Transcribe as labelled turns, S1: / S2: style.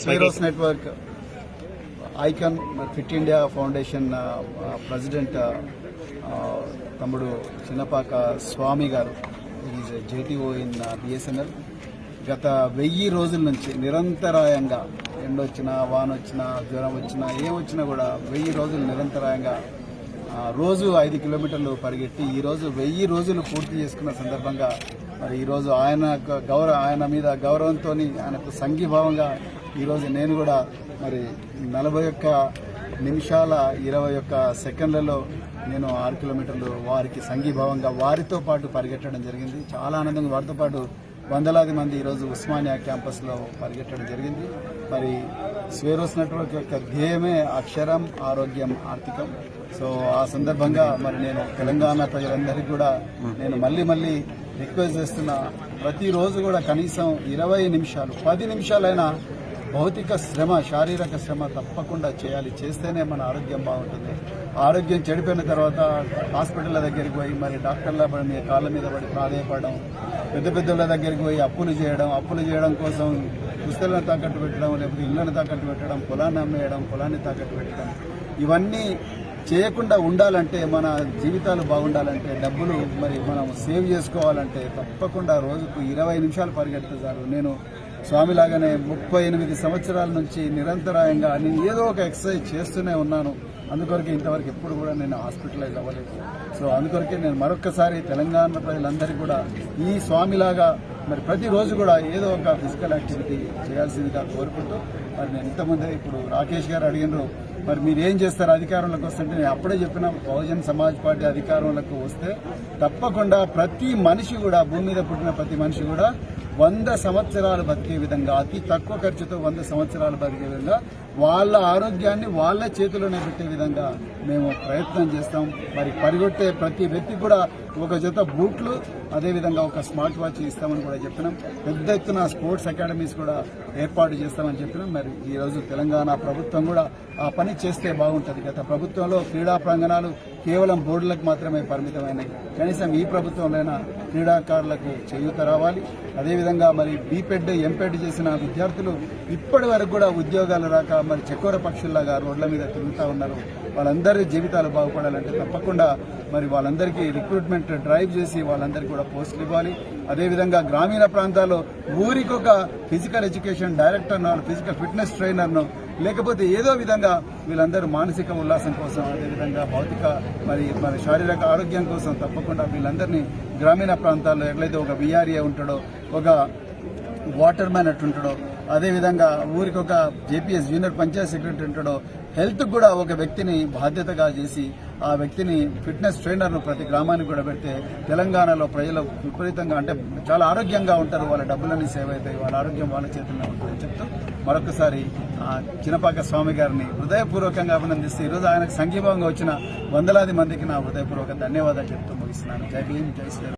S1: స్పైరోస్ network icon fit India foundation president తమ్ముడు చిన్నపాక స్వామి గారు is JTO in BSNL గత వెయ్యి రోజుల నుంచి నిరంతరాయంగా ఎండొచ్చినా వాన వచ్చినా జ్వరం వచ్చినా ఏం వచ్చినా కూడా వెయ్యి రోజులు నిరంతరాయంగా రోజు ఐదు కిలోమీటర్లు పరిగెట్టి ఈ రోజు వెయ్యి రోజులు పూర్తి చేసుకున్న సందర్భంగా మరి ఈరోజు ఆయన గౌరవ ఆయన మీద గౌరవంతో ఆయనకు సంఘీభావంగా ఈరోజు నేను కూడా మరి నలభై ఒక్క నిమిషాల ఇరవై ఒక్క సెకండ్లలో నేను ఆరు కిలోమీటర్లు వారికి సంఘీభావంగా వారితో పాటు పరిగెట్టడం జరిగింది. చాలా ఆనందంగా వారితో పాటు వందలాది మంది ఈరోజు ఉస్మానియా క్యాంపస్లో పరిగెట్టడం జరిగింది. మరి స్వేరోస్ నెట్వర్క్ యొక్క ధ్యేయమే అక్షరం ఆరోగ్యం ఆర్థికం. సో ఆ సందర్భంగా మరి నేను తెలంగాణ ప్రజలందరికీ కూడా నేను మళ్ళీ మళ్ళీ రిక్వెస్ట్ చేస్తున్నా ప్రతిరోజు కూడా కనీసం ఇరవై నిమిషాలు పది నిమిషాలైనా భౌతిక శ్రమ శారీరక శ్రమ తప్పకుండా చేయాలి. చేస్తేనే మన ఆరోగ్యం బాగుంటుంది. ఆరోగ్యం చెడిపోయిన తర్వాత హాస్పిటల్ దగ్గరికి పోయి మరి డాక్టర్ల పడి కాళ్ళ మీద పడి ప్రాధాయపడడం పెద్ద పెద్దల దగ్గరికి పోయి అప్పులు చేయడం అప్పులు చేయడం కోసం పుస్తకాలను తాకట్టు పెట్టడం లేకపోతే ఇళ్ళను తాకట్టు పెట్టడం పొలాన్ని అమ్మేయడం పొలాన్ని తాకట్టు పెట్టడం. ఇవన్నీ చేయకుండా ఉండాలంటే మన జీవితాలు బాగుండాలంటే డబ్బులు మరి మనం సేవ్ చేసుకోవాలంటే తప్పకుండా రోజుకు ఇరవై నిమిషాలు పరిగెడితే చాలు. నేను స్వామిలాగానే ముప్పై ఎనిమిది సంవత్సరాల నుంచి నిరంతరాయంగా నేను ఏదో ఒక ఎక్సర్సైజ్ చేస్తూనే ఉన్నాను. అందుకొరకే ఇంతవరకు ఎప్పుడు కూడా నేను హాస్పిటలైజ్ అవ్వలేదు. సో అందుకొరకే నేను మరొకసారి తెలంగాణ ప్రజలందరికీ కూడా ఈ స్వామిలాగా మరి ప్రతిరోజు కూడా ఏదో ఒక ఫిజికల్ యాక్టివిటీ చేయాల్సిందిగా కోరుకుంటూ మరి నేను ఇంతకుముందే ఇప్పుడు రాకేష్ గారు అడిగినారు మరి మీరు ఏం చేస్తారు అధికారంలోకి వస్తుంటే నేను అప్పుడే చెప్పిన బహుజన్ సమాజ్ పార్టీ అధికారంలోకి వస్తే తప్పకుండా ప్రతి మనిషి కూడా భూమి మీద పుట్టిన ప్రతి మనిషి కూడా వంద సంవత్సరాలు బతికే విధంగా అతి తక్కువ ఖర్చుతో వంద సంవత్సరాలు బతికే విధంగా వాళ్ళ ఆరోగ్యాన్ని వాళ్ళ చేతిలోనే పెట్టే విధంగా మేము ప్రయత్నం చేస్తాం. మరి పరిగొట్టే ప్రతి వ్యక్తి కూడా ఒక జత బూట్లు అదేవిధంగా ఒక స్మార్ట్ వాచ్ ఇస్తామని కూడా చెప్పినాం. పెద్ద ఎత్తున స్పోర్ట్స్ అకాడమీస్ కూడా ఏర్పాటు చేస్తామని చెప్పినాం. మరి ఈరోజు తెలంగాణ ప్రభుత్వం కూడా ఆ పని చేస్తే బాగుంటుంది. గత ప్రభుత్వంలో క్రీడా ప్రాంగణాలు కేవలం బోర్డులకు మాత్రమే పరిమితమైనవి. కనీసం ఈ ప్రభుత్వంలోనైనా క్రీడాకారులకు చేయూత రావాలి. అదేవిధంగా మరి బీపెడ్ ఎంపెడ్ చేసిన విద్యార్థులు ఇప్పటి వరకు కూడా ఉద్యోగాలు రాక మరి చకోర పక్షుల్లాగా రోడ్ల మీద తిరుగుతూ ఉన్నారు. వాళ్ళందరి జీవితాలు బాగుపడాలంటే తప్పకుండా మరి వాళ్ళందరికీ రిక్రూట్మెంట్ డ్రైవ్ చేసి వాళ్ళందరికీ కూడా పోస్టులు ఇవ్వాలి. అదేవిధంగా గ్రామీణ ప్రాంతాల్లో ఊరికొక ఫిజికల్ ఎడ్యుకేషన్ డైరెక్టర్ను ఫిజికల్ ఫిట్నెస్ ట్రైనర్ను లేకపోతే ఏదో విధంగా వీళ్ళందరూ మానసిక ఉల్లాసం కోసం అదేవిధంగా భౌతిక మరి మరి శారీరక ఆరోగ్యం కోసం తప్పకుండా వీళ్ళందరినీ గ్రామీణ ప్రాంతాల్లో ఎట్లయితే ఒక విఆర్ఏ ఉంటాడో ఒక వాటర్ మ్యాన్ అట్టుంటాడో అదేవిధంగా ఊరికి ఒక జేపీఎస్ జూనియర్ పంచాయత్ సెక్రటరీ ఉంటాడో హెల్త్ కూడా ఒక వ్యక్తిని బాధ్యతగా చేసి ఆ వ్యక్తిని ఫిట్నెస్ ట్రైనర్ను ప్రతి గ్రామానికి కూడా పెడితే తెలంగాణలో ప్రజలు విపరీతంగా అంటే చాలా ఆరోగ్యంగా ఉంటారు వాళ్ళ డబ్బులన్నీ సేవ్ అవుతాయి వాళ్ళ ఆరోగ్యం వాళ్ళ చేతుల్లో ఉంటుందని చెప్తూ మరొకసారి ఆ చినపాక స్వామి గారిని హృదయపూర్వకంగా అభినందిస్తూ ఈరోజు ఆయనకు సంఘీభావంగా వచ్చిన వందలాది మందికి నా హృదయపూర్వక ధన్యవాదాలు చెప్తూ ముగిస్తున్నాను. జై భీమ్ జై శ్రీ